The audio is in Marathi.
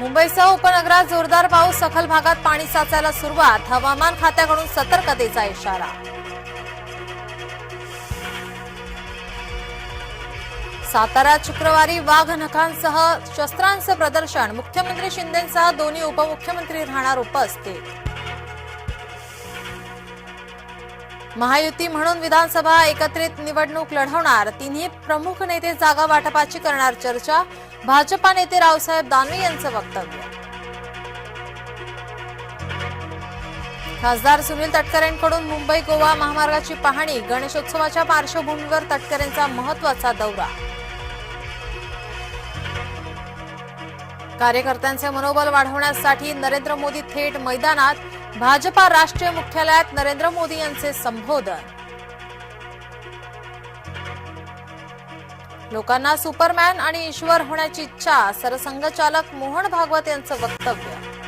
मुंबईसह उपनगरात जोरदार पाऊस सखल भागात पाणी साचायला सुरुवात. हवामान खात्याकडून सतर्कतेचा इशारा. साताऱ्यात शुक्रवारी वाघ नखांसह शस्त्रांचं प्रदर्शन. मुख्यमंत्री शिंदेसह दोन्ही उपमुख्यमंत्री राहणार उपस्थित. महायुती म्हणून विधानसभा एकत्रित निवडणूक लढवणार. तिन्ही प्रमुख नेते जागा वाटपाची करणार चर्चा. भाजपा नेते रावसाहेब दानवे यांचं वक्तव्य. खासदार सुनील तटकरेंकडून मुंबई गोवा महामार्गाची पाहणी गणेशोत्सवाच्या पार्श्वभूमीवर तटकरेंचा महत्त्वाचा दौरा. कार्यकर्त्यांचे मनोबल वाढवण्यासाठी नरेंद्र मोदी थेट मैदानात भाजपा राष्ट्रीय मुख्यालयात नरेंद्र मोदी यांचे संबोधन. लोकांना सुपरमॅन आणि ईश्वर होण्याची इच्छा सरसंघचालक मोहन भागवत यांचं वक्तव्य.